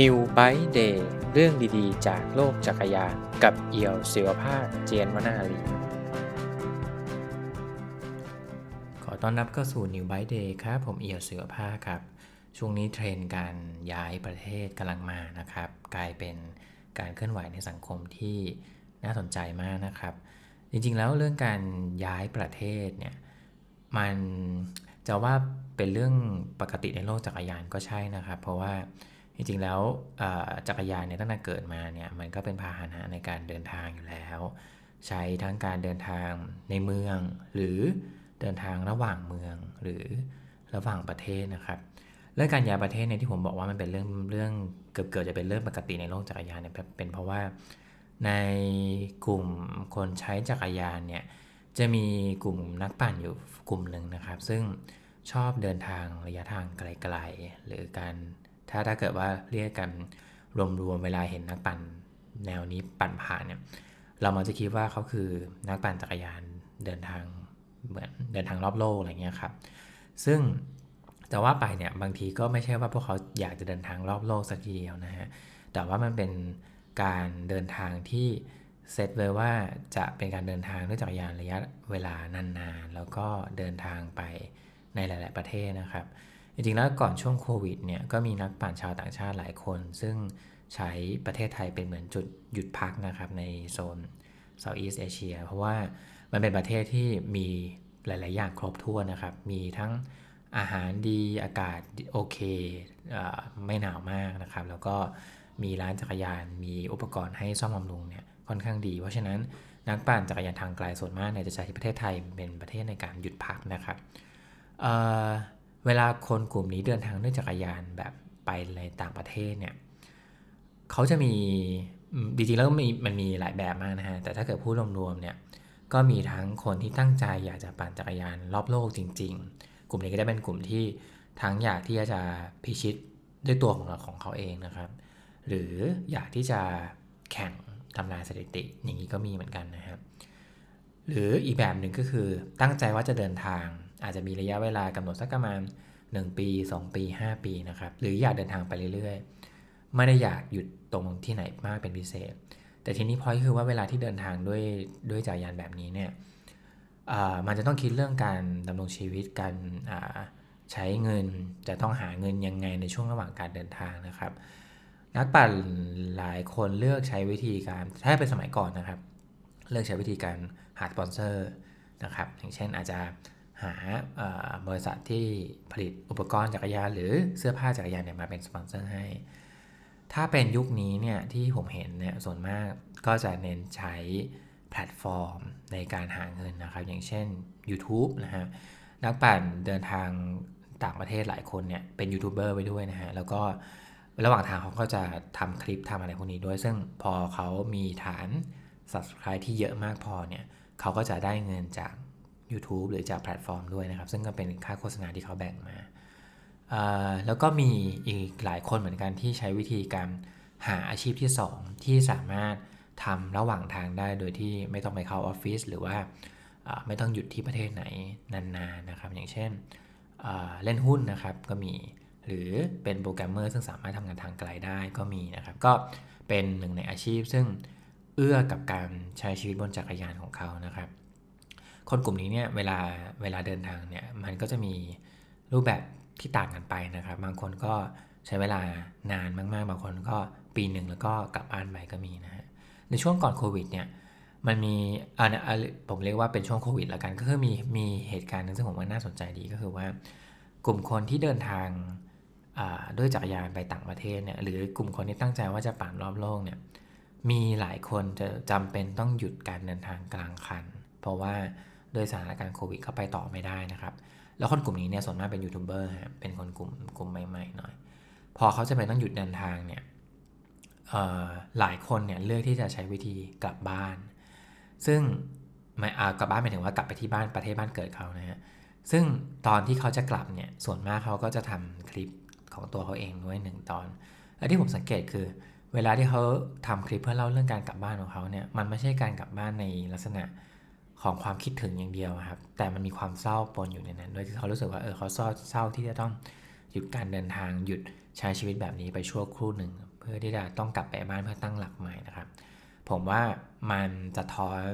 New Bike Day เรื่องดีๆ จากโลกจักรยานกับเอี่ยวศิวภาคเจียนวนาลี ขอต้อนรับเข้าสู่ New Bike Day ครับ ผมเอี่ยวศิวภาคครับ ช่วงนี้เทรนด์การย้ายประเทศกำลังมานะครับ กลายเป็นการเคลื่อนไหวในสังคมที่น่าสนใจมากนะครับ จริงๆแล้วเรื่องการย้ายประเทศเนี่ยมันจะว่าเป็นเรื่องปกติในโลกจักรยานก็ใช่นะครับ เพราะว่า จริงๆแล้วจักรยานเนี่ยตั้งแต่เกิดมาเนี่ยมันก็เป็นพาหนะในการเดินทางอยู่แล้ว ใช้ทั้งการเดินทางในเมือง หรือเดินทางระหว่างเมืองหรือระหว่างประเทศนะครับเรื่องการย้ายประเทศเนี่ยที่ผมบอกว่ามันเป็นเรื่องเรื่องเกือบเกิดจะเป็นเรื่องปกติในโลกจักรยานเนี่ยเป็นเพราะว่าในกลุ่มคนใช้จักรยานเนี่ยจะมีกลุ่มนักปั่นอยู่กลุ่มหนึ่งนะครับ ซึ่งชอบเดินทางระยะทางไกลๆ หรือการ ถ้าถ้าเกิดว่าเรียกกันรวมๆเวลาเห็นนักปั่นแนวนี้ปั่นผ่านเนี่ยเรามักจะคิดว่าเขาคือนักปั่นจักรยานเดินทางเหมือนเดินทางรอบโลกอะไรเงี้ยครับ ซึ่งแต่ว่าไปเนี่ยบางทีก็ไม่ใช่ว่าพวกเขาอยากจะเดินทางรอบโลกสักทีเดียวนะฮะ แต่ว่ามันเป็นการเดินทางที่เซตไว้ว่าจะเป็นการเดินทางด้วยจักรยานระยะเวลานานๆ แล้วก็เดินทางไปในหลาย ๆ ประเทศนะครับ จริงๆแล้วก่อนช่วงโควิดเนี่ยก็มีนักปั่นชาวต่างชาติหลายคน ซึ่งใช้ประเทศไทยเป็นเหมือนจุดหยุดพักนะครับในโซน Southeast Asia เพราะว่ามันเป็นประเทศที่มีหลาย ๆ อย่างครบถ้วนนะครับ มีทั้งอาหารดีอากาศโอเคอไม่หนาวมากนะครับ แล้วก็มีร้านจักรยาน มีอุปกรณ์ให้ซ่อมบำรุงเนี่ยค่อนข้างดี เพราะฉะนั้นนักปั่นจักรยานทางไกลส่วนมากเนี่ยจะใช้ประเทศไทยเป็นประเทศในการหยุดพักนะครับ เวลาคนกลุ่มนี้เดินทางด้วยจักรยานแบบไปในต่างประเทศเนี่ยเขาจะมีจริงๆแล้วมีมันมีหลายแบบมากนะฮะ แต่ถ้าเกิดพูดรวมๆเนี่ยก็มีทั้งคนที่ตั้งใจอยากจะปั่นจักรยานรอบโลกจริง ๆ กลุ่มนี้ก็ได้เป็นกลุ่มที่ทั้งอยากที่จะพิชิตด้วยตัวของเราของเขาเองนะครับ หรืออยากที่จะแข่งทำลายสถิติอย่างนี้ก็มีเหมือนกันนะครับ หรืออีกแบบหนึ่งก็คือตั้งใจว่าจะเดินทาง อาจจะมีระยะเวลากำหนดสักประมาณ 1 ปี 2 ปี 5 ปีนะครับ หรืออยากเดินทางไปเรื่อยๆ ไม่ได้อยากหยุดตรงที่ไหนมากเป็นพิเศษ แต่ทีนี้พอยคือว่าเวลาที่เดินทางด้วยด้วยจักรยานแบบนี้เนี่ยมันจะต้องคิดเรื่องการดำรงชีวิตการใช้เงินจะต้องหาเงินยังไงในช่วงระหว่างการเดินทางนะครับ นักปั่นหลายคนเลือกใช้วิธีการถ้าเป็นสมัยก่อนนะครับ เลือกใช้วิธีการหาสปอนเซอร์นะครับอย่างเช่นอาจจะ หาบริษัทที่ผลิตอุปกรณ์จักรยานหรือเสื้อผ้าจักรยานเนี่ยมาเป็นสปอนเซอร์ให้ ถ้าเป็นยุคนี้เนี่ยที่ผมเห็นเนี่ยส่วนมากก็จะเน้นใช้แพลตฟอร์มในการหาเงินนะครับ อย่างเช่น YouTube นะฮะนักปั่นเดินทางต่างประเทศหลายคนเนี่ยเป็นยูทูบเบอร์ไปด้วยนะฮะแล้วก็ระหว่างทางเขาก็จะทำคลิปทำอะไรพวกนี้ด้วย ซึ่งพอเขามีฐาน Subscribe ที่เยอะมากพอเนี่ยเขาก็จะได้เงินจาก YouTube หรือจากแพลตฟอร์มด้วยนะครับ ซึ่งก็เป็นค่าโฆษณาที่เขาแบ่งมา แล้วก็มีอีกหลายคนเหมือนกันที่ใช้วิธีการหาอาชีพที่ 2 ที่สามารถทำระหว่างทางได้โดยที่ไม่ต้องไปเข้าออฟฟิศหรือว่าไม่ต้องหยุดที่ประเทศไหนนานๆนนะครับ อย่างเช่นเล่นหุ้นนะครับก็มีหรือเป็นโปรแกรมเมอร์ซึ่งสามารถทำงานทางไกลได้ก็มีนะครับ ก็เป็นหนึ่งในอาชีพซึ่งเอื้อกับการใช้ชีวิตบนจักรยานของเขานะครับ คนกลุ่มนี้เนี่ยเวลาเวลาเดินทางเนี่ยมันก็จะมีรูปแบบที่ต่างกันไปนะครับ บางคนก็ใช้เวลานานมากๆ บางคนก็ปีหนึ่งแล้วก็กลับบ้านไปก็มีนะฮะในช่วงก่อนโควิดเนี่ยมันมีอ่าผมเรียกว่าเป็นช่วงโควิดละกัน ก็คือมีมีเหตุการณ์นึงซึ่งผมว่าน่าสนใจดีก็คือว่ากลุ่มคนที่เดินทางด้วยจักรยานไปต่างประเทศเนี่ยหรือกลุ่มคนที่ตั้งใจว่าจะปั่นรอบโลกเนี่ยมีหลายคนจะจำเป็นต้องหยุดการเดินทางกลางคัน เพราะว่า ด้วยสถานการณ์โควิดเขาไปต่อไม่ได้นะครับ แล้วคนกลุ่มนี้เนี่ยส่วนมากเป็นยูทูบเบอร์ฮะเป็นคนกลุ่มกลุ่มใหม่ๆหน่อย พอเขาจะไปต้องหยุดเดินทางเนี่ยหลายคนเนี่ยเลือกที่จะใช้วิธีกลับบ้าน ซึ่งไม่กลับบ้านหมายถึงว่ากลับไปที่บ้านประเทศบ้านเกิดเขานะฮะซึ่งตอนที่เขาจะกลับเนี่ยส่วนมากเขาก็จะทำคลิปของตัวเขาเองด้วยหนึ่งตอนและที่ผมสังเกตคือ เวลาที่เขาทำคลิปเพื่อเล่าเรื่องการกลับบ้านของเขาเนี่ยมันไม่ใช่การกลับบ้านในลักษณะ ของความคิดถึงอย่างเดียวครับ แต่มันมีความเศร้าปนอยู่ในนั้นด้วยคือเขารู้สึกว่าเออเขาเศร้าเศร้าที่จะต้องหยุดการเดินทางหยุดใช้ชีวิตแบบนี้ไปชั่วครู่หนึ่ง เพื่อที่จะต้องกลับไปบ้านเพื่อตั้งหลักใหม่นะครับ ผมว่ามันจะท้อน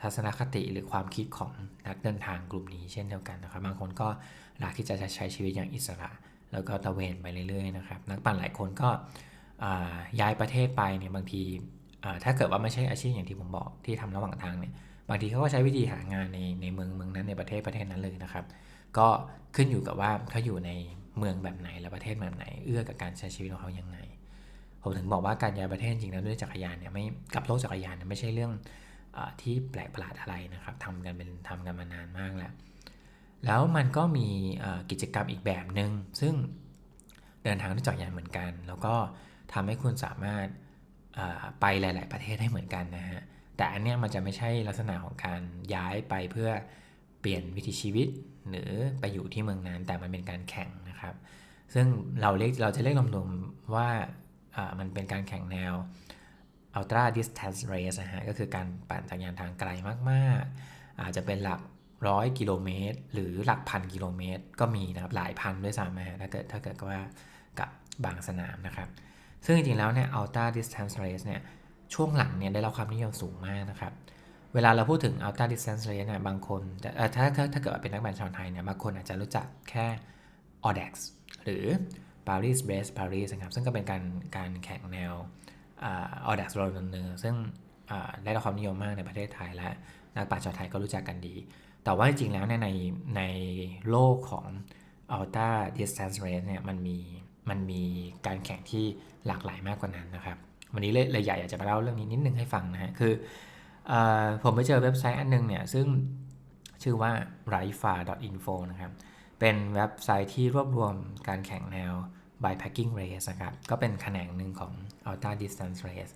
ทัศนคติหรือความคิดของนักเดินทางกลุ่มนี้เช่นเดียวกันนะครับ บางคนก็รักที่จะใช้ชีวิตอย่างอิสระ แล้วก็ตะเวนไปเรื่อยๆนะครับ นักปั่นหลายคนก็ย้ายประเทศไปเนี่ยบางที ถ้าเกิดว่าไม่ใช่อาชีพอย่างที่ผมบอกที่ทำระหว่างทางเนี่ยบางทีเขาก็ใช้วิธีหางานในในเมืองเมืองนั้นในประเทศประเทศนั้นเลยนะครับ ก็ขึ้นอยู่กับว่าเขาอยู่ในเมืองแบบไหนและประเทศแบบไหน เอื้อกับการใช้ชีวิตของเขายังไง ผมถึงบอกว่าการย้ายประเทศจริงแล้วด้วยจักรยานเนี่ยไม่กับโลกจักรยานเนี่ยไม่ใช่เรื่องอที่แปลกประหลาดอะไรนะครับทำกันเป็นทำกันมานานมากแล้วแล้วมันก็มีกิจกรรมอีกแบบหนึง่งซึ่งเดินทางด้วยจักรยานเหมือนกัน แล้วก็ทำให้คุณสามารถ ไปหลาย ๆ ประเทศได้เหมือนกันนะฮะ แต่อันเนี้ยมันจะไม่ใช่ลักษณะของการย้ายไปเพื่อเปลี่ยนวิถีชีวิต หรือไปอยู่ที่เมืองนั้น แต่มันเป็นการแข่งนะครับ ซึ่งเราเรียกเราจะเรียกรวมๆว่ามันเป็นการแข่งแนว ultra distance race นะฮะ ก็คือการปั่นจักรยานทางไกลมาก ๆ อาจจะเป็นหลักร้อยกิโลเมตร หรือหลักพันกิโลเมตร ก็มีนะครับ หลายพันด้วยซ้ำนะฮะถ้าเกิดถ้าเกิดว่ากับบางสนามนะครับ ซึ่งจริงๆแล้วเนี่ย ultra distance race เนี่ย ช่วงหลังเนี่ยได้รับความนิยมสูงมากนะครับ เวลาเราพูดถึง ultra distance race เนี่ย บางคนถ้าถ้าถ้าเกิดเป็นนักบัญชาวไทยเนี่ย บางคนอาจจะรู้จักแค่ Audax หรือ Paris Race Paris นะครับ ซึ่งก็เป็นการการแข่งแนว Audax r o a d r u n ซึ่งได้รับความนิยมมากในประเทศไทยและนักปั่นชาวไทยก็รู้จักกันดี แต่ว่าจริงๆแล้วในในโลกของ ultra distance race เนี่ยมันมี มันมีการแข่งที่หลากหลายมากกว่านั้นนะครับ วันนี้เลยใหญ่อยากจะมาเล่าเรื่องนี้นิดนึงให้ฟังนะฮะคืออผมไปเจอเว็บไซต์อันนึงเนี่ยซึ่งชื่อว่า r i f a i n f o นะครับ เป็นเว็บไซต์ที่รวบรวมการแข่งแนว bikepacking race นะครับ ก็เป็นแขนงหนึ่งของ ultra distance race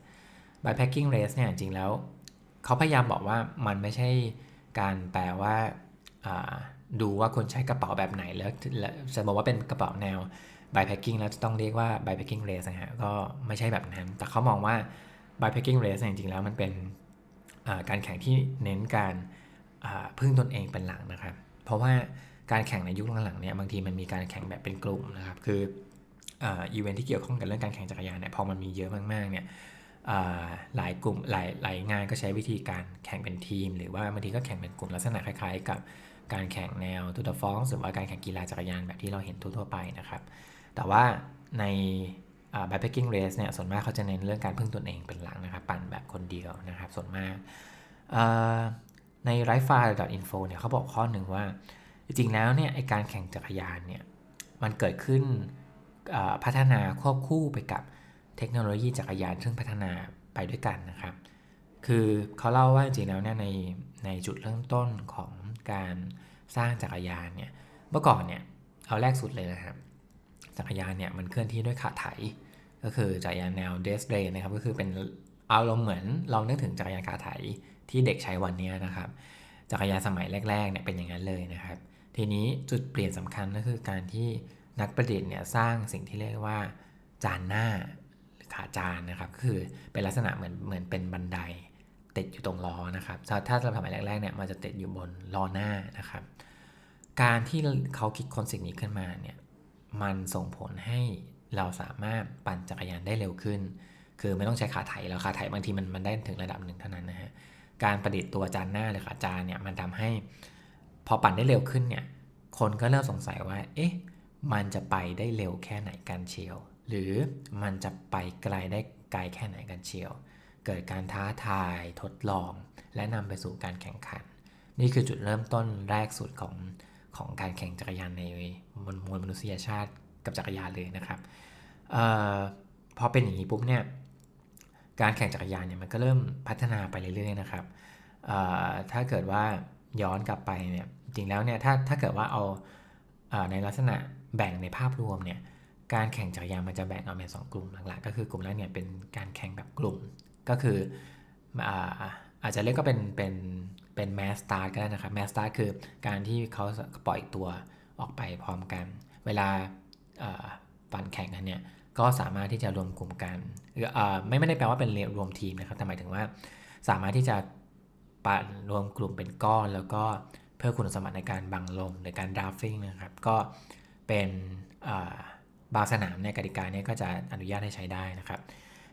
bikepacking race เนี่ยจริงแล้ว เขาพยายามบอกว่ามันไม่ใช่การแปลว่าดูว่าคนใช้กระเป๋าแบบไหนแล้วจะบอกว่าเป็นกระเป๋าแนว bypacking แล้วจะต้องเรียกว่า bypacking race นะฮะก็ไม่ใช่แบบนั้น แต่เขามองว่า bypacking race จริงๆแล้วมันเป็นการแข่งที่เน้นการพึ่งตนเองเป็นหลักนะครับ เพราะว่าการแข่งในยุคหลังๆเนี่ยบางทีมันมีการแข่งแบบเป็นกลุ่มนะครับคืออีเวนท์ที่เกี่ยวข้องกับเรื่องการแข่งจักรยานเนี่ยพอมันมีเยอะมากๆเนี่ยหลายกลุ่มหลายหลายงานก็ใช้วิธีการแข่งเป็นทีม หรือว่าบางทีก็แข่งเป็นกลุ่มลักษณะคล้ายๆ กับการแข่งแนวทูตฟองหรือว่าการแข่งกีฬาจักรยานแบบที่เราเห็นทั่วๆไปนะครับ แต่ว่าใน bikepacking race เนี่ยส่วนมากเขาจะเน้นเรื่องการพึ่งตนเองเป็นหลักนะครับ ปั่นแบบคนเดียวนะครับ ส่วนมากใน r i f e info เนี่ยเขาบอกข้อหนึ่งว่า จริงๆแล้วเนี่ยไอการแข่งจักรยานเนี่ยมันเกิดขึ้นพัฒนาควบคู่ไปกับเทคโนโลยีจักรยาน ซึ่งพัฒนาไปด้วยกันนะครับ คือเขาเล่าว่าจริงๆแล้วเนี่ยในในจุดเริ่มต้นของการสร้างจักรยานเนี่ยเมื่อก่อนเนี่ยเอาแรกสุดเลยนะครับ จักรยานเนี่ยมันเคลื่อนที่ด้วยขาไถ ก็คือจักรยานแนวเดสเดย์นะครับก็คือเป็นเอาเราเหมือนเรานึกถึงจักรยานขาไถที่เด็กใช้วันนี้นะครับ จักรยานสมัยแรกๆเนี่ยเป็นอย่างนั้นเลยนะครับ ทีนี้จุดเปลี่ยนสำคัญก็คือการที่นักประดิษฐ์เนี่ยสร้างสิ่งที่เรียกว่าจานหน้าหรือขาจานนะครับก็คือเป็นลักษณะเหมือนเหมือนเป็นบันไดติดอยู่ตรงล้อนะครับถ้าเราสมัยแรกๆเนี่ยมันจะติดอยู่บนล้อหน้านะครับ การที่เขาคิดค้นสิ่งนี้ขึ้นมาเนี่ย มันส่งผลให้เราสามารถปั่นจักรยานได้เร็วขึ้น คือไม่ต้องใช้ขาไถแล้วขาไถบางทีมันมันได้ถึงระดับหนึ่งเท่านั้นนะฮะ การประดิษฐ์ตัวจานหน้าหรือขาจานเนี่ยมันทำให้ พอปั่นได้เร็วขึ้นเนี่ย คนก็เริ่มสงสัยว่า เอ๊ะ มันจะไปได้เร็วแค่ไหนกันเชียว หรือมันจะไปไกลได้ไกลแค่ไหนกันเชียว เกิดการท้าทายทดลอง และนำไปสู่การแข่งขัน นี่คือจุดเริ่มต้นแรกสุดของ ของการแข่งจักรยานในมวลมนุษยชาติกับจักรยานเลยนะครับออพอเป็นอย่างนี้ปุ๊บเนี่ยการแข่งจักรยานเนี่ยมันก็เริ่มพัฒนาไปเรื่อยๆนะครับถ้าเกิดว่าย้อนกลับไปเนี่ยจริงแล้วเนี่ยถ้าถ้าเกิดว่าเอาในลักษณะแบ่งในภาพรวมเนี่ยการแข่งจักรยานมันจะแบ่งออกเป็นสองกลุ่มหลักๆก็คือกลุ่มแรกเนี่ยเป็นการแข่งแบบกลุ่มก็คือ อาจจะเรียกก็เป็นเป็นเป็นแมสตาร์ก็ได้นะครับแมสตาร์คือการที่เขาปล่อยตัวออกไปพร้อมกัน เวลาปั่นแข่งกันเนี่ยก็สามารถที่จะรวมกลุ่มกันไม่ไม่ได้แปลว่าเป็นรวมทีมนะครับแต่หมายถึงว่า สามารถที่จะปั่นรวมกลุ่มเป็นก้อน แล้วก็เพื่อคุณสมบัติในการบังลมในการดราฟฟิ้งนะครับ ก็เป็นบางสนามในกติกาเนี่ยก็จะอนุญาตให้ใช้ได้นะครับ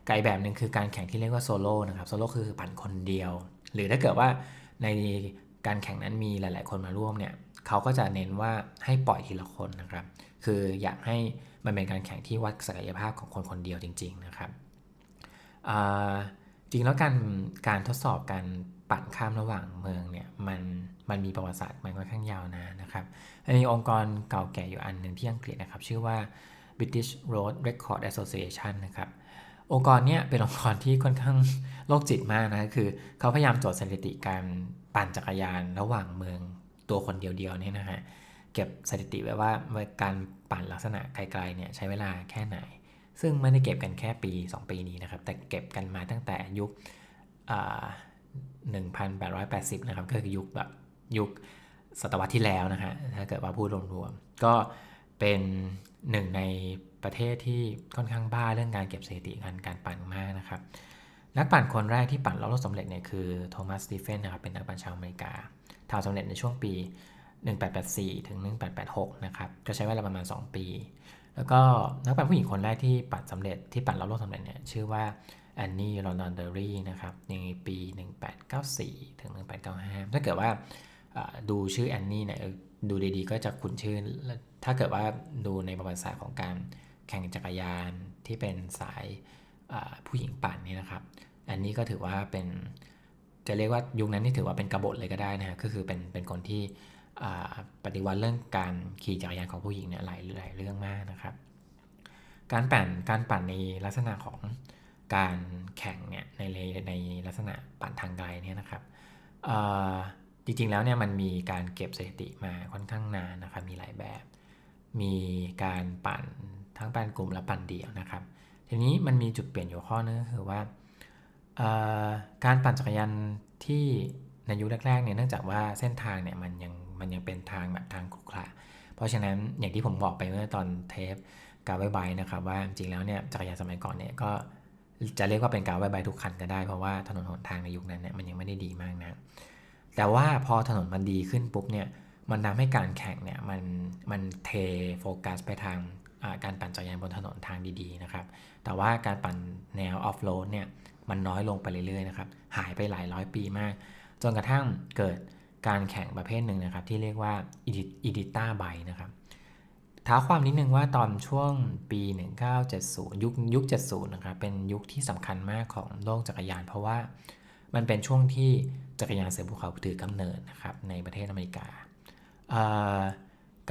ไกแบบหนึ่งคือการแข่งที่เรียกว่าโซโล่นะครับโซโล่คือปั่นคนเดียว หรือถ้าเกิดว่าในการแข่งนั้นมีหลาย ๆ คนมาร่วมเนี่ยเขาก็จะเน้นว่าให้ปล่อยทีละคนนะครับ คืออยากให้มันเป็นการแข่งที่วัดศักยภาพของคนคนเดียวจริง ๆ นะครับจริงแล้วการการทดสอบการปั่นข้ามระหว่างเมืองเนี่ยมันมันมีประวัติศาสตร์มันค่อนข้างยาวนะนะครับมีองค์กรเก่าแก่อยู่อันหนึ่งที่อังกฤษนะครับ ชื่อว่า British Road Record Association นะครับ องค์กรเนี้ยเป็นองค์กรที่ค่อนข้างโรคจิตมากนะ คือเขาพยายามจดสถิติการปั่นจักรยานระหว่างเมืองตัวคนเดียวๆเนี่ยนะฮะ เก็บสถิติไว้ว่าการปั่นลักษณะไกลๆเนี่ยใช้เวลาแค่ไหน ซึ่งไม่ได้เก็บกันแค่ปี 2 ปีนี้นะครับ แต่เก็บกันมาตั้งแต่ยุค1880 นะครับ ก็คือยุคแบบยุคศตวรรษที่แล้วนะฮะ ถ้าเกิดว่าพูดรวมๆ ก็เป็นหนึ่งใน ประเทศที่ค่อนข้างบ้าเรื่องการเก็บสถิติการการปั่นมากนะครับ นักปั่นคนแรกที่ปั่นรอบโลกสำเร็จเนี่ยคือโทมัสสตีเฟนนะครับเป็นนักปั่นชาวอเมริกาทำสำเร็จในช่วงปี 1884 ถึง 1886 นะครับ ก็ใช้เวลาประมาณ 2 ปี แล้วก็นักปั่นผู้หญิงคนแรกที่ปั่นสำเร็จที่ปั่นรอบโลกสำเร็จเนี่ยชื่อว่าแอนนี่ลอนดอนเดอรี่นะครับในปี 1894 ถึง 1895 ถ้าเกิดว่าดูชื่อแอนนี่เนี่ยดูดีๆ ก็จะคุ้นชื่อ ถ้าเกิดว่าดูในประวัติศาสตร์ของการ แข่งจักรยานที่เป็นสายผู้หญิงปั่นนี่นะครับแอนนี่ก็ถือว่าเป็นจะเรียกว่ายุคนั้นนี่ถือว่าเป็นกบฏเลยก็ได้นะฮะก็คือเป็นเป็นคนที่ปฏิวัติเรื่องการขี่จักรยานของผู้หญิงเนี่ยหลายหลายเรื่องมากนะครับ การปั่นการปั่นในลักษณะของการแข่งเนี่ยในในลักษณะปั่นทางไกลเนี่ยนะครับจริงๆแล้วเนี่ยมันมีการเก็บสถิติมาค่อนข้างนานนะครับมีหลายแบบ มีการปั่น ทั้งปั่นกลุ่มและปั่นเดี่ยวนะครับ ทีนี้มันมีจุดเปลี่ยนอยู่ข้อนึงก็คือว่า การปั่นจักรยานที่ในยุคแรกๆเนี่ยเนื่องจากว่าเส้นทางเนี่ยมันยังมันยังเป็นทางแบบทางขรุขระเพราะฉะนั้นอย่างที่ผมบอกไปเมื่อตอนเทปกาวไบนะครับว่าจริงแล้วเนี่ยจักรยานสมัยก่อนเนี่ยก็จะเรียกว่าเป็นกาวไบทุกคันก็ได้เพราะว่าถนนหนทางในยุคนั้นเนี่ยมันยังไม่ได้ดีมากนะแต่ว่าพอถนนมันดีขึ้นปุ๊บเนี่ยมันทาให้การแข่งเนี่ยมันมันเทโฟกัสไปทาง การปั่นจักรยานบนถนนทางดีๆนะครับ แต่ว่าการปั่นแนวออฟโรดเนี่ยมันน้อยลงไปเรื่อยๆนะครับ หายไปหลายร้อยปีมาก จนกระทั่งเกิดการแข่งประเภทหนึ่งนะครับ ที่เรียกว่าอีดิต้าไบนะครับท้าความนิดนึงว่าตอนช่วงปี 1970 ยุคยุค 70 นะครับ เป็นยุคที่สำคัญมากของโลกจักรยาน เพราะว่ามันเป็นช่วงที่จักรยานเสือภูเขาถือกำเนิดนะครับในประเทศอเมริกา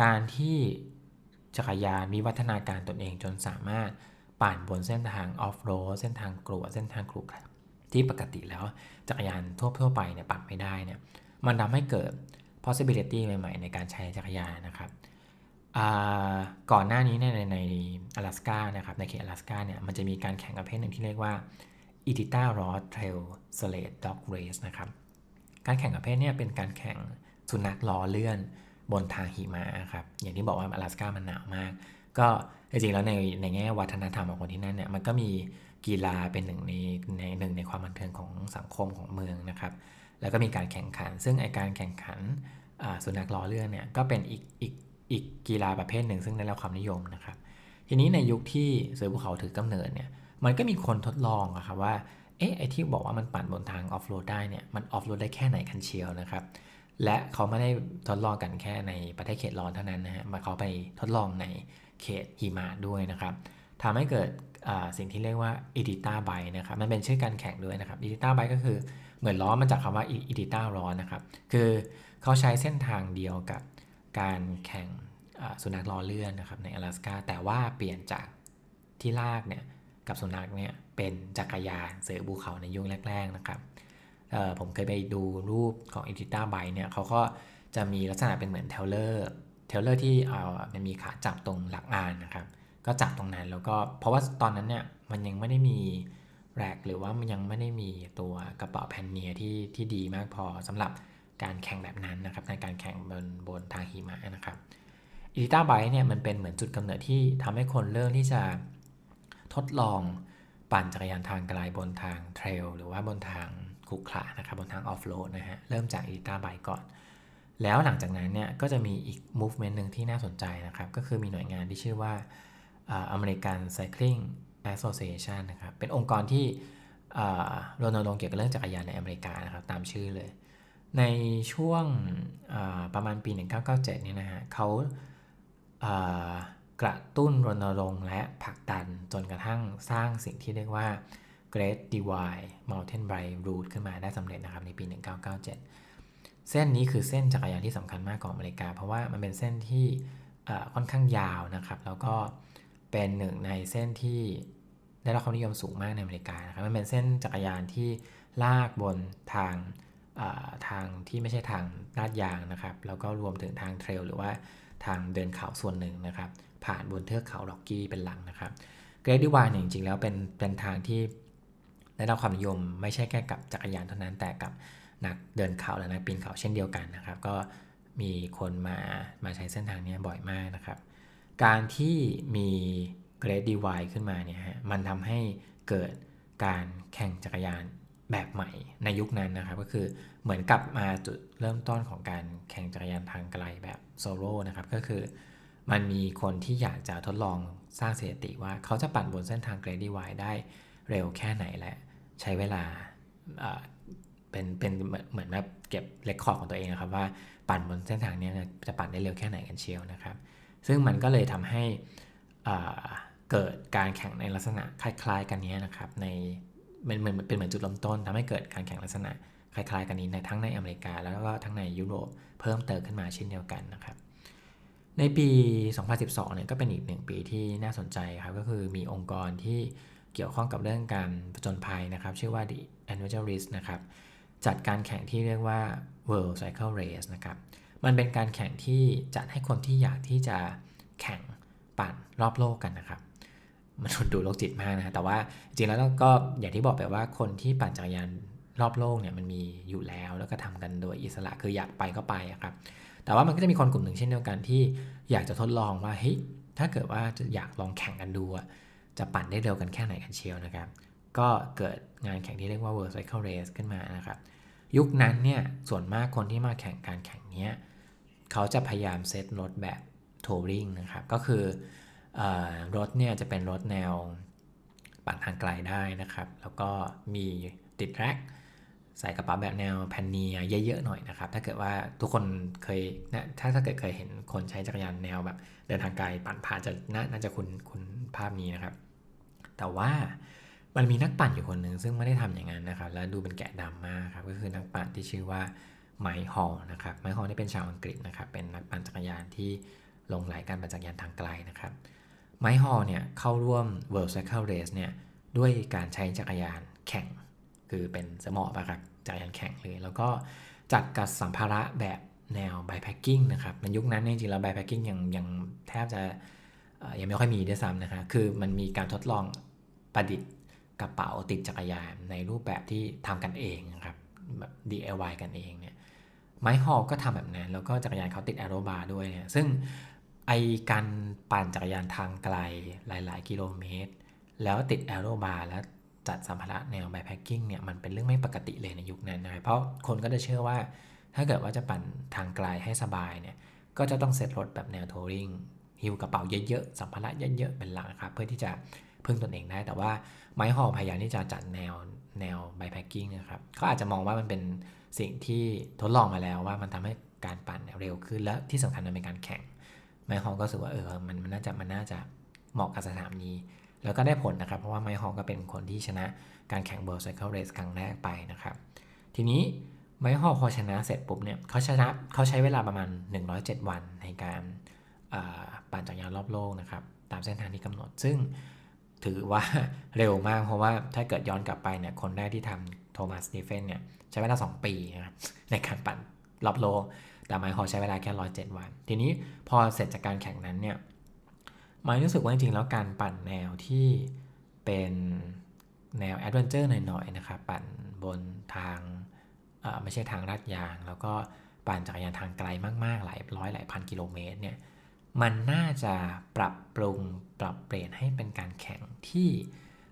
การที่ จักรยานมีวัฒนาการตนเองจนสามารถปั่นบนเส้นทางออฟโรดเส้นทางกลัวเส้นทางครุขระที่ปกติแล้วจักรยานทั่วทั่วไปเนี่ยปั่นไม่ได้เนี่ยมันทำให้เกิด possibility ใหม่ๆ ในการใช้จักรยานนะครับก่อนหน้านี้ในใน阿拉斯กานะครับในเขต阿拉斯กาเนี่ยมันจะมีการแข่งประเภทหนึ่งที่เรียกว่า i t i t a r o d Trail Sled Dog Race นะครับการแข่งประเภทนี้เป็นการแข่งสุนัขล้อเลื่อน บนทางหิมะครับ อย่างที่บอกว่าอลาสก้ามันหนาวมาก ก็จริงๆแล้วในในแง่วัฒนธรรมของคนที่นั่นเนี่ยมันก็มีกีฬาเป็นหนึ่งในในหนึ่งในความบันเทิงของสังคมของเมืองนะครับ แล้วก็มีการแข่งขัน ซึ่งไอการแข่งขันสุนัขล้อเลื่อนเนี่ยก็เป็นอีกอีกอีกกีฬาประเภทหนึ่ง ซึ่งได้รับความนิยมนะครับ ทีนี้ในยุคที่เสือภูเขาถือกำเนิดเนี่ยมันก็มีคนทดลองอะครับว่าเอ๊ะไอที่บอกว่ามันปั่นบนทางออฟโรดได้เนี่ยมันออฟโรดได้แค่ไหนกันเชียวนะครับ และเขาไม่ได้ทดลองกันแค่ในประเทศเขตร้อนเท่านั้นนะฮะมาเขาไปทดลองในเขตหิมะด้วยนะครับทำให้เกิดสิ่งที่เรียกว่า e d i t a b i นะครับ มันเป็นชื่อการแข่งด้วยนะครับ e d i t a b i ก็คือเหมือนล้อมันจากคำว่า e d i t a ร้อนนะครับ คือเขาใช้เส้นทางเดียวกับการแข่งสุนัขล้อเลื่อนนะครับใน阿拉斯กาแต่ว่าเปลี่ยนจากที่ลากเนี่ยกับสุนัขเนี่ยเป็นจักรยานเสือภูเขาในยุคแรกๆนะครับ ผมเคยไปดูรูปของ e d i t a b i เนี่ยเขาก็จะมีลักษณะเป็นเหมือนเทเลอร์เทเลอร์ที่มันมีขาจับตรงหลักอานนะครับก็จับตรงนั้นแล้วก็เพราะว่าตอนนั้นเนี่ยมันยังไม่ได้มีแรกหรือว่ามันยังไม่ได้มีตัวกระเป๋าแพนเนียที่ที่ดีมากพอสำหรับการแข่งแบบนั้นนะครับในการแข่งบนบนทางหิมะนะครับอีลิต้าไบเนี่ยมันเป็นเหมือนจุดกำเนิดที่ทำให้คนเริ่มที่จะทดลองปั่นจักรยานทางไกลบนทางเทรลหรือว่าบนทาง ขรุขระนะครับบนทางออฟโรดนะฮะเริ่มจากอีตาไบก่อน แล้วหลังจากนั้นเนี่ยก็จะมีอีก movement หนึ่งที่น่าสนใจนะครับ ก็คือมีหน่วยงานที่ชื่อว่าอเมริกัน Cycling Association นะครับ เป็นองค์กรที่รณรงค์เกี่ยวกับเรื่องจักรยานในอเมริกานะครับ ตามชื่อเลย ในช่วงประมาณปี 1997 เนี่ยนะฮะเขากระตุ้นรณรงค์และผลักดันจนกระทั่งสร้างสิ่งที่เรียกว่า Great Divide Mountain Bike Route ขึ้นมาได้สำเร็จนะครับในปี 1997 เส้นนี้คือเส้นจักรยานที่สำคัญมากของอเมริกา เพราะว่ามันเป็นเส้นที่ค่อนข้างยาวนะครับ แล้วก็เป็นหนึ่งในเส้นที่ได้รับความนิยมสูงมากในอเมริกานะครับ มันเป็นเส้นจักรยานที่ลากบนทางทางที่ไม่ใช่ทางลาดยางนะครับ แล้วก็รวมถึงทางเทรลหรือว่าทางเดินเขาส่วนหนึ่งนะครับ ผ่านบนเทือกเขาล็อกกี้เป็นหลังนะครับ เกรดดิวานจริงๆแล้วเป็นเป็นทางที่ ได้รับความนิยมไม่ใช่แค่กับจักรยานเท่านั้นแต่กับนักเดินเขาและนักปีนเขาเช่นเดียวกันนะครับ ก็มีคนมามาใช้เส้นทางนี้บ่อยมากนะครับ การที่มีเกรดดีวขึ้นมาเนี่ยฮะมันทำให้เกิดการแข่งจักรยานแบบใหม่ในยุคนั้นนะครับ ก็คือเหมือนกลับมาจุดเริ่มต้นของการแข่งจักรยานทางไกลแบบโซโล่นะครับก็คือมันมีคนที่อยากจะทดลองสร้างสถิติว่าเขาจะปั่นบนเส้นทางเกรดีวได้ เร็วแค่ไหนและใช้เวลาเป็นเป็นเหมือนแบบเก็บเรคคอร์ดของตัวเองนะครับว่าปั่นบนเส้นทางนี้จะปั่นได้เร็วแค่ไหนกันเชียวนะครับ ซึ่งมันก็เลยทำให้เกิดการแข่งในลักษณะคล้าย ๆ กันนี้นะครับในเป็นเหมือนเป็นเหมือนจุดเริ่มต้นทำให้เกิดการแข่งลักษณะคล้าย ๆ กันนี้ในทั้งในอเมริกา แล้วก็ทั้งในยุโรปเพิ่มเติมขึ้นมาเช่นเดียวกันนะครับในปี 2012 เนี่ยก็เป็นอีกหนึ่งปีที่น่าสนใจครับ ก็คือมีองค์กรที่ เกี่ยวข้องกับเรื่องการผจญภัยนะครับ ชื่อว่า The Adventurist นะครับ จัดการแข่งที่เรียกว่า World Cycle Race นะครับ มันเป็นการแข่งที่จัดให้คนที่อยากที่จะแข่งปั่นรอบโลกกันนะครับ มันดูโลกจิตมากนะแต่ว่าจริงแล้วก็อย่างที่บอกไปว่าคนที่ปั่นจักรยานรอบโลกเนี่ยมันมีอยู่แล้วแล้วก็ทำกันโดยอิสระคืออยากไปก็ไปครับ แต่ว่ามันก็จะมีคนกลุ่มหนึ่งเช่นเดียวกันที่อยากจะทดลองว่าเฮ้ยถ้าเกิดว่าจะอยากลองแข่งกันดู จะปั่นได้เร็วกันแค่ไหนกันเชียวนะครับ ก็เกิดงานแข่งที่เรียกว่า World Cycle Race ขึ้นมานะครับ ยุคนั้นเนี่ยส่วนมากคนที่มาแข่งการแข่งเนี้ยเขาจะพยายามเซตรถแบบทัวริงนะครับ ก็คืออรถเนี่ยจะเป็นรถแนวปั่นทางไกลได้นะครับ แล้วก็มีติดแร็กใส่กระเป๋าแบบแนวแพนเนียเยอะๆหน่อยนะครับ ถ้าเกิดว่าทุกคนเคยนะถ้าถ้าเกิดเคยเห็นคนใช้จักรยานแนวแบบ เดินทางไกลปั่นผ่านจะน่าจะคุณคุณภาพนี้นะครับ แต่ว่ามันมีนักปั่นอยู่คนหนึ่งซึ่งไม่ได้ทำอย่างนั้นนะครับ และดูเป็นแกะดำมากครับ ก็คือนักปั่นที่ชื่อว่าไมค์ฮอลนะครับ ไมค์ฮอลนี่เป็นชาวอังกฤษนะครับ เป็นนักปั่นจักรยานที่ลงไหลการปั่นจักรยานทางไกลนะครับ ไมค์ฮอลเนี่ยเข้าร่วม World Cycle Race เนี่ยด้วยการใช้จักรยานแข่ง คือเป็นสมอปะครับจักรยานแข่งเลย แล้วก็จัดกับสัมภาระแบบแนวไบแพคกิ้งนะครับ ในยุคนั้นจริงๆแล้วไบแพคกิ้งยังยังแทบจะ ยังไม่ค่อยมีด้วยซ้ำนะครับคือมันมีการทดลองประดิษฐ์กระเป๋าติดจักรยานในรูปแบบที่ทำกันเองครับแบบ DIY กันเองเนี่ยไม้ฮอก็ทำแบบนั้น แล้วก็จักรยานเขาติดแอโรบาร์ด้วยเนี่ยซึ่งไอการปั่นจักรยานทางไกลหลาย ๆ กิโลเมตร แล้วติดแอโรบาร์แล้วจัดสัมภาระแนวไบแพคกิ้งเนี่ยมันเป็นเรื่องไม่ปกติเลยในยุคนั้นนะเพราะคนก็จะเชื่อว่า ถ้าเกิดว่าจะปั่นทางไกลให้สบายเนี่ยก็จะต้องเซตรถแบบแนวทัวริง ฮิวกระเป๋าเยอะๆสัมภาระเยอะๆเป็นหลักครับเพื่อที่จะพึ่งตนเองได้ แต่ว่าไม้ห่อพยายามที่จะจัดแนวแนวไบแพคกิ้งนะครับเขาอาจจะมองว่ามันเป็นสิ่งที่ทดลองมาแล้วว่ามันทำให้การปั่นเร็วขึ้นและที่สำคัญมันเป็นการแข่งไม้ฮอก็รู้สึกว่าเออมันมันน่าจะมันน่าจะเหมาะกับสนามนี้ แล้วก็ได้ผลนะครับ เพราะว่าไม้ฮอก็เป็นคนที่ชนะการแข่งเบอร์ไซเคิลเรสครั้งแรกไปนะครับ ทีนี้ไม้ฮอพอชนะเสร็จปุ๊บเนี่ยเขาชนะเขาใช้เวลาประมาณ 107 วันในการ ปั่นจักรยานรอบโลกนะครับ ตามเส้นทางที่กำหนด ซึ่งถือว่าเร็วมาก เพราะว่าถ้าเกิดย้อนกลับไปเนี่ย คนแรกที่ทำโทมัสสตีเฟนเนี่ย ใช้เวลา 2 ปีนะครับในการปั่นรอบโลก แต่ไมค์ฮอใช้เวลาแค่ร้อยเจ็ดวัน ทีนี้พอเสร็จจากการแข่งนั้นเนี่ยไมค์รู้สึกว่าจริงๆแล้วการปั่นแนวที่เป็นแนวแอดเวนเจอร์หน่อยๆนะครับ ปั่นบนทางไม่ใช่ทางลาดยาง แล้วก็ปั่นจักรยานทางไกลมากๆ หลายร้อยหลายพันกิโลเมตรเนี่ย มันน่าจะปรับปรุงปรับเปลี่ยนให้เป็นการแข่งที่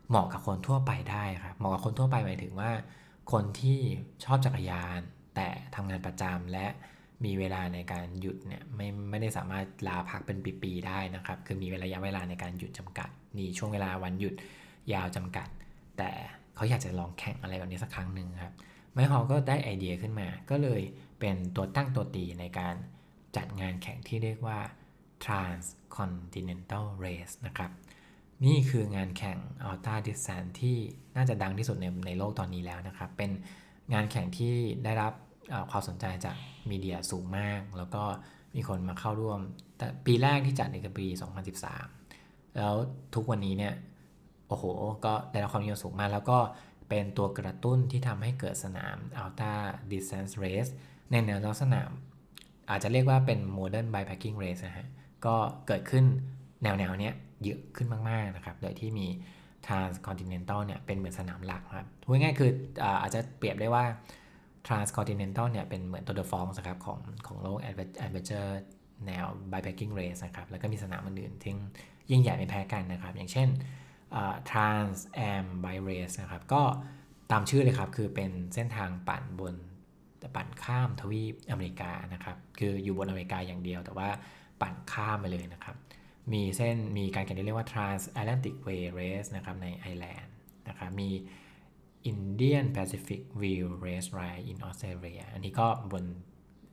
เหมาะกับคนทั่วไปได้ครับเหมาะกับคนทั่วไปหมายถึงว่า คนที่ชอบจักรยาน แต่ทำงานประจำและมีเวลาในการหยุดเนี่ยไม่ไม่ได้สามารถลาพักเป็นปีๆได้นะครับ คือมีระยะเวลาในการหยุดจำกัดมีช่วงเวลาวันหยุดยาวจำกัด แต่เขาอยากจะลองแข่งอะไรแบบนี้สักครั้งหนึ่งครับไมฮอลก็ได้ไอเดียขึ้นมา ก็เลยเป็นตัวตั้งตัวตีในการจัดงานแข่งที่เรียกว่า Transcontinental Race นะครับ นี่คืองานแข่ง Ultra Distance ที่น่าจะดังที่สุดในในโลกตอนนี้แล้วนะครับ เป็นงานแข่งที่ได้รับความสนใจจากมีเดียสูงมาก แล้วก็มีคนมาเข้าร่วม แต่ปีแรกที่จัดในปี 2013 แล้วทุกวันนี้เนี่ย โอ้โห ก็ได้รับความนิยมสูงมาก แล้วก็เป็นตัวกระตุ้นที่ทำให้เกิดสนาม Ultra Distance Race ในแนวลักษณะอาจจะเรียกว่าเป็น Modern Bikepacking Race นะฮะ ก็เกิดขึ้นแนวแนวเนี้ยเยอะขึ้นมากๆนะครับ โดยที่มี Transcontinental เนี่ยเป็นเหมือนสนามหลักครับพูดง่ายๆคืออาจจะเปรียบได้ว่า Transcontinental เนี่ยเป็นเหมือนตัวเดอะฟองส์ครับของของโลก Adventure แนว Bikepacking Race นะครับ แล้วก็มีสนามอื่นๆที่ยิ่งใหญ่ไม่แพ้กันนะครับ อย่างเช่น Trans Am Bike Race นะครับ ก็ตามชื่อเลยครับ คือเป็นเส้นทางปั่นบนปั่นข้ามทวีปอเมริกานะครับ คืออยู่บนอเมริกาอย่างเดียว แต่ว่า ปั่นข้ามไปเลยนะครับ มีเส้นมีการแข่งที่เรียกว่า Transatlantic Way Race นะครับในไอร์แลนด์นะครับมี Indian Pacific View Race Ride in Australia อันนี้ก็บน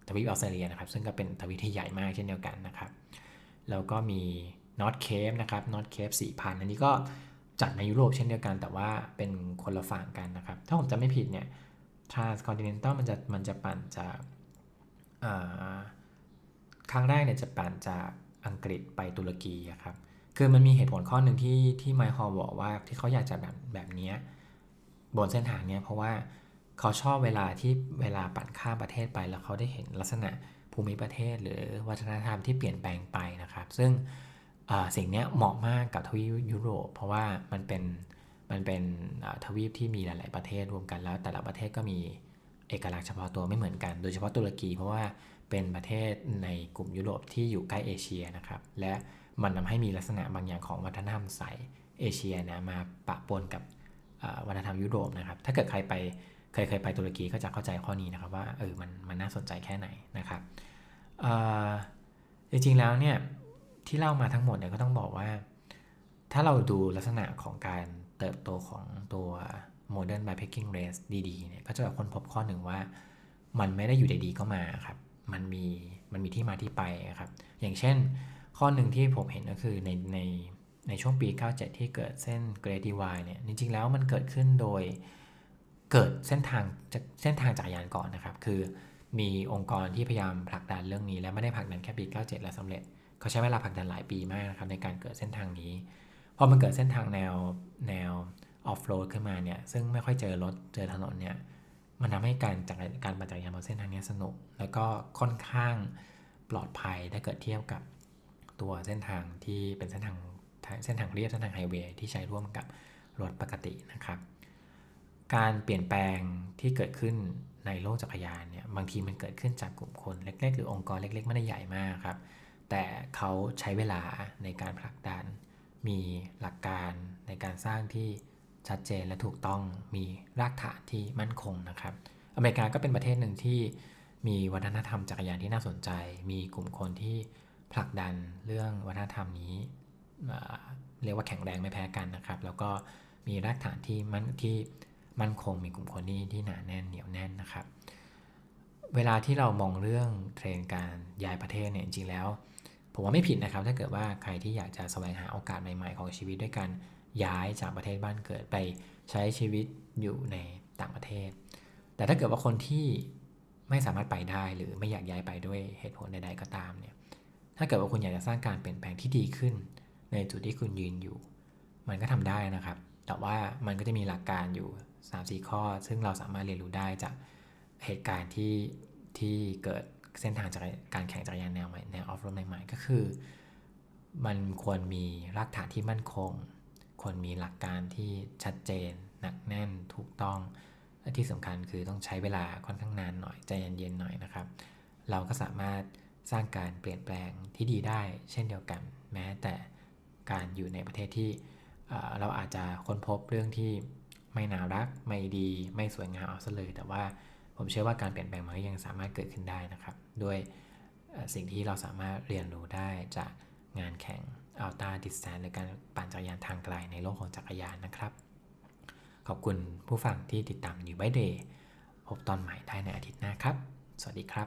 ทวีปออสเตรเลียนะครับ ซึ่งก็เป็นทวีปที่ใหญ่มากเช่นเดียวกันนะครับ แล้วก็มี North Cape นะครับ North Cape 4,000 อันนี้ก็จัดในยุโรปเช่นเดียวกัน แต่ว่าเป็นคนละฝั่งกันนะครับ ถ้าผมจำไม่ผิดเนี่ย Transcontinental มันจะมันจะปั่นจาก ครั้งแรกเนี่ยจะปั่นจากอังกฤษไปตุรกีครับคือมันมีเหตุผลข้อหนึ่งที่ที่ไมค์ฮอบอกว่าที่เขาอยากจะแบบแบบนี้บนเส้นทางเนี้ยเพราะว่าเขาชอบเวลาที่เวลาปั่นข้ามประเทศไป แล้วเขาได้เห็นลักษณะภูมิประเทศ หรือวัฒนธรรมที่เปลี่ยนแปลงไปนะครับ ซึ่งสิ่งนี้เหมาะมากกับทวีปยุโรป เพราะว่ามันเป็นมันเป็นทวีปที่มีหลาย ๆ ประเทศรวมกันแล้ว แต่ละประเทศก็มีเอกลักษณ์เฉพาะตัวไม่เหมือนกัน โดยเฉพาะตุรกี เพราะว่า เป็นประเทศในกลุ่มยุโรปที่อยู่ใกล้เอเชียนะครับ และมันทาให้มีลักษณะบางอย่างของวัฒนธรรมสายเอเชียนะมาปะปนกับวัฒนธรรมยุโรปนะครับ ถ้าเกิดใครไปเคยเคยไปตุรกีก็จะเข้าใจข้อนี้นะครับว่าเออมันมันน่าสนใจแค่ไหนนะครับจริงๆแล้วเนี่ยที่เล่ามาทั้งหมดเนี่ยก็ต้องบอกว่า ถ้าเราดูลักษณะของการเติบโตของตัว Modern Bikepacking Race ดีๆเนี่ยก็จะค้นพบข้อหนึ่งว่า มันไม่ได้อยู่ดีๆก็มาครับ มันมีมันมีที่มาที่ไปครับ อย่างเช่น ข้อหนึ่งที่ผมเห็นก็คือในในในช่วงปี 97 ที่เกิดเส้น Great Divide เนี่ยจริงๆแล้วมันเกิดขึ้นโดยเกิดเส้นทางเส้นทางจักรยานก่อนนะครับ คือมีองค์กรที่พยายามผลักดันเรื่องนี้ และไม่ได้ผลักดันแค่ปี 97 แล้วสำเร็จ เขาใช้เวลาผลักดันหลายปีมากนะครับในการเกิดเส้นทางนี้พอมันเกิดเส้นทางแนวแนวออฟโรดขึ้นมาเนี่ยซึ่งไม่ค่อยเจอรถเจอถนนเนี่ย มันทำให้การจักรการปั่นจักรยานบนเส้นทางนี้สนุก แล้วก็ค่อนข้างปลอดภัยถ้าเกิดเทียบกับตัวเส้นทางที่เป็นเส้นทางเส้นทางเรียบเส้นทางไฮเวย์ที่ใช้ร่วมกับรถปกตินะครับ การเปลี่ยนแปลงที่เกิดขึ้นในโลกจักรยานเนี่ยบางทีมันเกิดขึ้นจากกลุ่มคนเล็ก ๆ หรือองค์กรเล็ก ๆ ไม่ได้ใหญ่มากครับ แต่เขาใช้เวลาในการผลักดัน มีหลักการในการสร้างที่ ชัดเจนและถูกต้องมีรากฐานที่มั่นคงนะครับ อเมริกาก็เป็นประเทศหนึ่งที่มีวัฒนธรรมจักรยานที่น่าสนใจ มีกลุ่มคนที่ผลักดันเรื่องวัฒนธรรมนี้เรียกว่าแข็งแรงไม่แพ้กันนะครับ แล้วก็มีรากฐานที่มั่นที่มั่นคงมีกลุ่มคนที่ที่หนาแน่นเหนียวแน่นนะครับ เวลาที่เรามองเรื่องเทรนการย้ายประเทศเนี่ยจริงๆแล้ว ผมว่าไม่ผิดนะครับ ถ้าเกิดว่าใครที่อยากจะแสวงหาโอกาสใหม่ๆของชีวิตด้วยการ ย้ายจากประเทศบ้านเกิดไปใช้ชีวิตอยู่ในต่างประเทศ แต่ถ้าเกิดว่าคนที่ไม่สามารถไปได้หรือไม่อยากย้ายไปด้วยเหตุผลใดๆก็ตามเนี่ย ถ้าเกิดว่าคุณอยากจะสร้างการเปลี่ยนแปลงที่ดีขึ้น ในจุดที่คุณยืนอยู่ มันก็ทำได้นะครับ แต่ว่ามันก็จะมีหลักการอยู่3-4ข้อ ซึ่งเราสามารถเรียนรู้ได้จากเหตุการณ์ที่ที่เกิดเส้นทางจากการแข่งจักรยานแนวใหม่แนวออฟโรดใหม่ๆก็คือ มันควรมีรากฐานที่มั่นคง ควรมีหลักการที่ชัดเจน หนักแน่นถูกต้องและที่สำคัญคือต้องใช้เวลาค่อนข้างนานหน่อยใจเย็นๆหน่อยนะครับ เราก็สามารถสร้างการเปลี่ยนแปลงที่ดีได้เช่นเดียวกัน แม้แต่การอยู่ในประเทศที่เราอาจจะค้นพบเรื่องที่ไม่น่ารัก ไม่ดีไม่สวยงามเอาซะเลย แต่ว่าผมเชื่อว่าการเปลี่ยนแปลงมันก็ยังสามารถเกิดขึ้นได้นะครับ ด้วยสิ่งที่เราสามารถเรียนรู้ได้จากงานแข่ง Ultra Distance หรือการปั่นจักรยานทางไกลในโลกของจักรยานนะครับ ขอบคุณผู้ฟังที่ติดตาม New by Day พบตอนใหม่ได้ในอาทิตย์หน้าครับ สวัสดีครั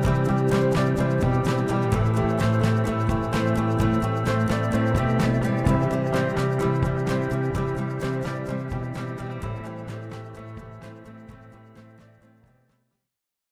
บ